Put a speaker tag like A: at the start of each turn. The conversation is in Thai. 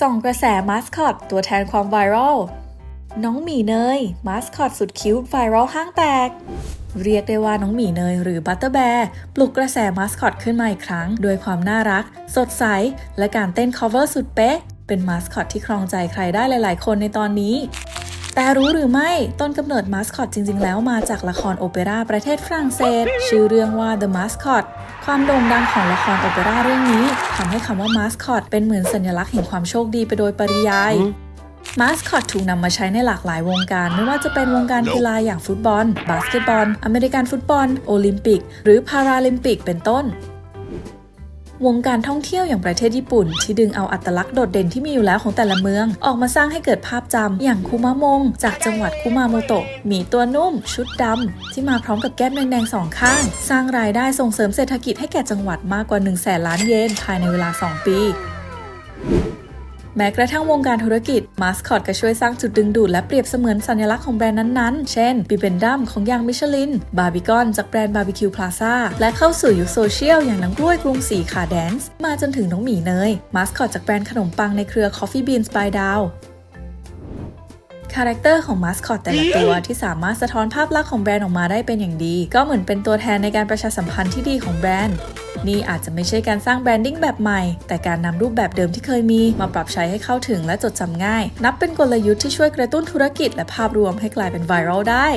A: ส่องกระแสมาสคอตตัวแทนความไวรัล น้องหมีเนยมาสคอตสุดคิ้วไวรัลห้างแตก เรียกได้ว่าน้องหมีเนยหรือบัตเตอร์แบร์ปลุกกระแสมาสคอตขึ้นมาอีกครั้ง ด้วยความน่ารัก สดใส และการเต้น cover สุดเป๊ะ เป็นมาสคอตที่ครองใจใครได้หลาย ๆ คนในตอนนี้ แต่รู้หรือไม่ต้นกำเนิดมาสคอตจริง ๆ แล้วมาจากละครโอเปร่าประเทศฝรั่งเศส ชื่อเรื่องว่า The Mascot ความโด่งดังของละครโอเปร่าเรื่องนี้ทำให้คำว่ามาสคอตเป็นเหมือนสัญลักษณ์แห่งความโชคดีไปโดยปริยายมาสคอตถูกนำมาใช้ในหลากหลายวงการ ไม่ว่าจะเป็นวงการกีฬาอย่างฟุตบอล บาสเกตบอล อเมริกันฟุตบอล โอลิมปิก หรือพาราลิมปิกเป็นต้น วงการท่องเที่ยวอย่างประเทศญี่ปุ่น ที่ดึงเอาอัตลักษณ์โดดเด่นที่มีอยู่แล้วของแต่ละเมือง ออกมาสร้างให้เกิดภาพจำอย่างคุมะมง จากจังหวัดคุมาโมโตะหมีตัวนุ่ม ชุดดำที่มาพร้อมกับแก้มแดงๆสองข้าง สร้างรายได้ส่งเสริมเศรษฐกิจให้แก่จังหวัดมากกว่า1นึ่งแสนล้านเยนภายในเวลา 2 ปี แม้กระทั่งวงการธุรกิจมาสคอตก็ช่วยสร้างจุดดึงดูดและเปรียบเสมือนสัญลักษณ์ของแบรนด์นั้นๆ เช่นปีเบนดัมของยางมิชลิน บาร์บีคอนจากแบรนด์บาร์บีคิวพลาซ่าและเข้าสู่ยุคโซเชียลอย่างน้ำกล้วยกรุงศรีขาแดนซ์มาจนถึงน้องหมีเนยมาสคอตจากแบรนด์ขนมปังในเครือ Coffee Beans by Dow คาแรคเตอร์ของมาสคอตแต่ละตัวที่สามารถสะท้อนภาพลักษณ์ของแบรนด์ออกมาได้เป็นอย่างดี ก็เหมือนเป็นตัวแทนในการประชาสัมพันธ์ที่ดีของแบรนด์ นี่อาจจะไม่ใช่การสร้างแบรนดิ้งแบบใหม่ แต่การนำรูปแบบเดิมที่เคยมี มาปรับใช้ให้เข้าถึงและจดจำง่าย นับเป็นกลยุทธ์ที่ช่วยกระตุ้นธุรกิจและภาพรวมให้กลายเป็นไวรัลได้